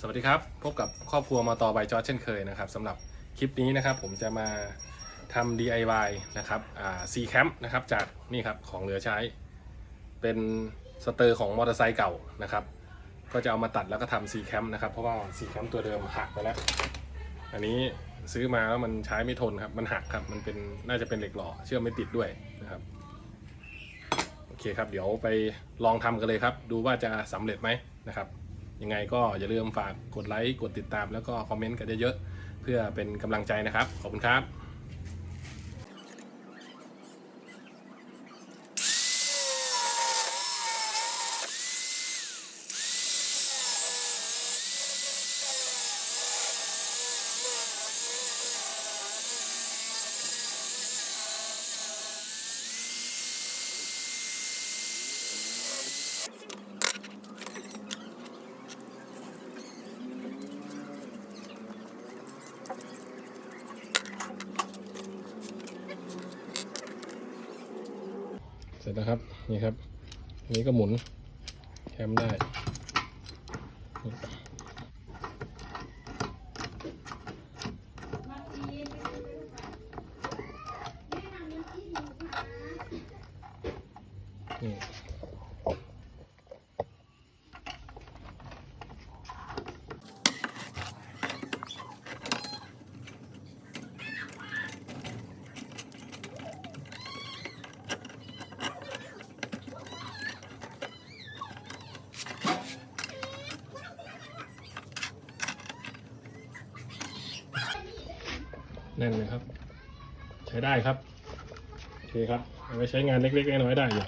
สวัสดีครับ พบกับครอบครัวมาต่อใบจอเช่นเคยนะครับสำหรับคลิปนี้นะครับ ผมจะมาทำ DIY นะครับอ่า C Camp นะครับจากนี่ครับของเหลือใช้ เป็นสเตอร์ของมอเตอร์ไซค์เก่านะครับ ก็จะเอามาตัดแล้วก็ทำ C Camp นะครับ เพราะว่า C Camp ตัวเดิมหักไปแล้ว อันนี้ซื้อมาแล้วมันใช้ไม่ทนครับ มันหักครับ มันเป็นน่าจะเป็นเหล็กหล่อเชื่อมไม่ติดด้วยนะครับ โอเคครับ เดี๋ยวไปลองทำกันเลยครับ ดูว่าจะสำเร็จไหมนะครับ ยังไงก็อย่าลืมฝากกดไลค์กดติดตามแล้วก็คอมเมนต์กันเยอะๆเพื่อเป็นกำลังใจนะครับ ขอบคุณครับ เส ร็จแล้วครับนี่ครับอันนี้ก็หมุนแคมได้นี่นี่ แน่นเลยครับ ใช้ได้ครับ โอเคครับเอาไว้ใช้งานเล็กๆน้อยๆได้อยู่